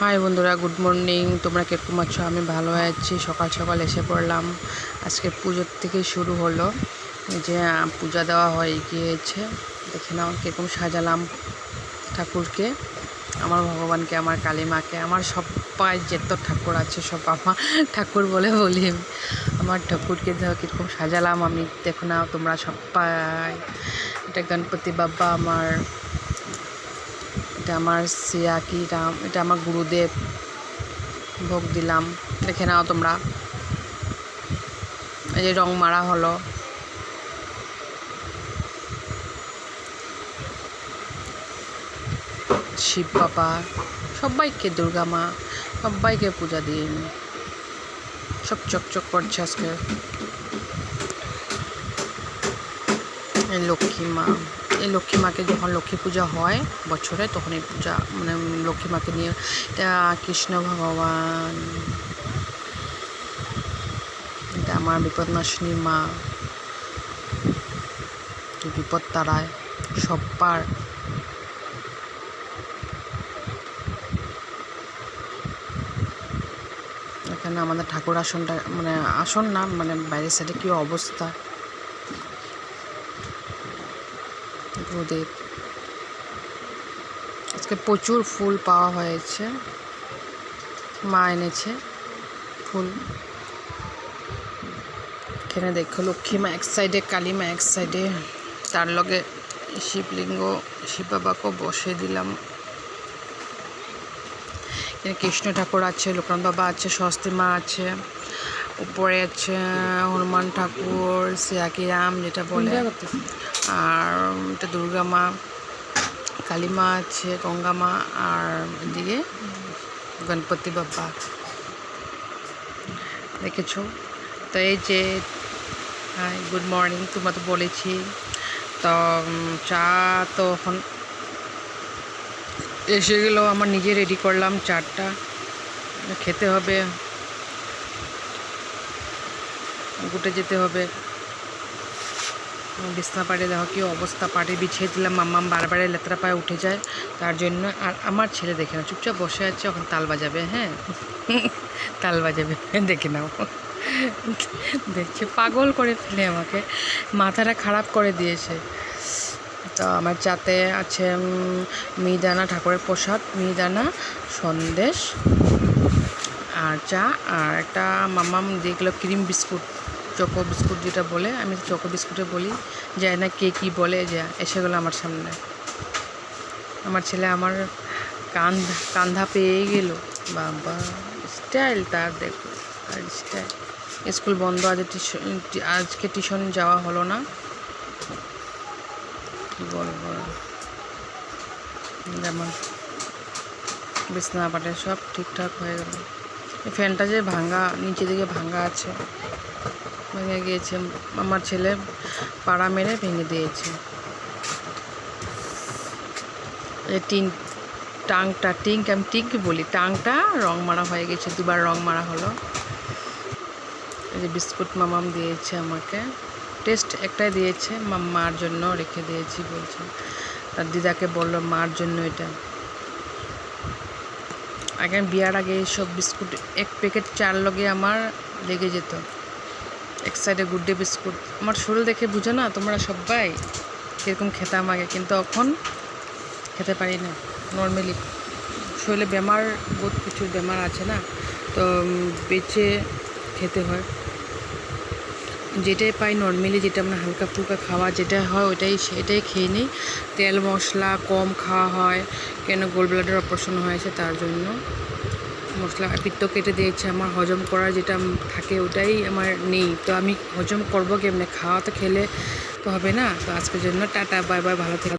High বন্ধুরা, good morning. তোমরা কীরকম আছো? আমি ভালো আছি। সকাল সকাল এসে পড়লাম। আজকে পুজোর থেকে শুরু হলো। যে পূজা দেওয়া হয়ে গিয়েছে। দেখে নাও কীরকম সাজালাম ঠাকুরকে। আমার ভগবানকে, আমার কালী মাকে আমার সবাই যত ঠাকুর আছে, সব আমার ঠাকুর বলে বলি আমি। আমার ঠাকুরকে দেখো কীরকম সাজালাম আমি। দেখো নাও তোমরা সবাই এটা গণপতি বাবা, আমার এটা আমার সিয়াকি রাম এটা আমার গুরুদেব ভোগ দিলাম। দেখে নাও তোমরা। এই যে রং মারা হলো। শিব বাবা, সবাইকে দুর্গা মা, সবাইকে পূজা দিয়ে। সব চকচক করছে আজকে। লক্ষ্মী মা, এই লক্ষ্মী মাকে যখন লক্ষ্মী পূজা হয় বছরে, তখন এই পূজা মানে লক্ষ্মী মাকে নিয়ে, এটা কৃষ্ণ ভগবান, এটা আমার বিপদনাশিনী মা বিপদ তারায় সব্বার। এখানে আমাদের ঠাকুর আসনটা মানে আসন না মানে বাইরের সাইডে কী অবস্থা? গুরুদেব আজকে প্রচুর ফুল পাওয়া হয়েছে। মা এনেছে ফুল। এখানে দেখো লক্ষ্মী মা এক সাইডে কালী মা এক সাইডে তার লগে শিবলিঙ্গ শিব বাবাকেও বসে দিলাম। এখানে কৃষ্ণ ঠাকুর আছে, লোকনাথ বাবা আছে সরস্বতী মা আছে। উপরে আছে হনুমান ঠাকুর সিয়াকি রাম যেটা বলে। আর এটা দুর্গা মা কালী মা আছে গঙ্গা মা আর এদিকে গণপতি বাবা। দেখেছ? তো এই যে হাই গুড মর্নিং তোমার তো বলেছি। তো চা তো এখন এসে গেলো আমার নিজে রেডি করলাম চারটা খেতে হবে। গুটে যেতে হবে। বিছনা পাড়ে দেখো কি অবস্থা, পাড়ে বিছিয়ে দিলাম, মাম্মাম বারবারে লেতরা পায়ে উঠে যায়। তার জন্য আর আমার ছেলে দেখে না চুপচাপ বসে আছে, ওখানে তাল বাজাবে হ্যাঁ? তাল বাজাবে, দেখে নাও। দেখছে, পাগল করে ফেলে আমাকে, মাথাটা খারাপ করে দিয়েছে। তো আমার চাতে আছে মিহিদানা ঠাকুরের প্রসাদ, মিহিদানা সন্দেশ। আর চা, আর একটা মামাম দেখল ক্রিম বিস্কুট, চকো বিস্কুট যেটা বলে, আমি চকো বিস্কুটে বলি যায় না কে কী বলে, যা এসে গেলো আমার সামনে। আমার ছেলে আমার কান্ধ কান্ধা পেয়ে গেল। বাবা স্টাইল তার দেখো, তার স্টাইল স্কুল বন্ধ, আজ আজকে টিউশন যাওয়া হলো না। কি বলব? যেমন বিছনা পাটে সব ঠিকঠাক হয়ে গেল। ফ্যানটা যে ভাঙা, নিচে দিকে ভাঙা আছে। ভেঙে গিয়েছে। আমার ছেলে পাড়া মেরে ভেঙে দিয়েছে। এই টিন, টাংটা টিঙ্ক আমি টিঙ্ক বলি, টাংটা রং মারা হয়ে গেছে দুবার রং মারা হলো। এই যে বিস্কুট মামাম দিয়েছে আমাকে। টেস্ট একটাই দিয়েছে মার জন্য রেখে দিয়েছি বলছে। তার দিদাকে বলল, মার জন্য এটা। আগে বিয়ার আগে এইসব বিস্কুট, এক প্যাকেট চার লগে আমার লেগে যেত। এক সাইডে গুড ডে বিস্কুট আমার শরীর দেখে বুঝো না, তোমরা সবাই কীরকম খেতাম আগে কিন্তু এখন খেতে পারি না নর্মালি শরীরে বেমার, বহুত কিছু বেমার আছে না, তো বেঁচে খেতে হয়। যেটাই পাই নর্মালি যেটা আমরা হালকা ফুলকা খাওয়া যেটা হয় ওটাই সেটাই খেয়ে নিই। তেল মশলা কম খাওয়া হয়, কেন গোল ব্লাডার অপারেশন হয়েছে তার জন্য। মশলা পিত্ত কেটে দিয়েছে, আমার হজম করার যেটা থাকে ওটাই আমার নেই। তো আমি হজম করব কেমনে? খাওয়া তো খেলে তো হবে না। তো আজকের জন্য টাটা, বাই বাই, ভালো থেকে।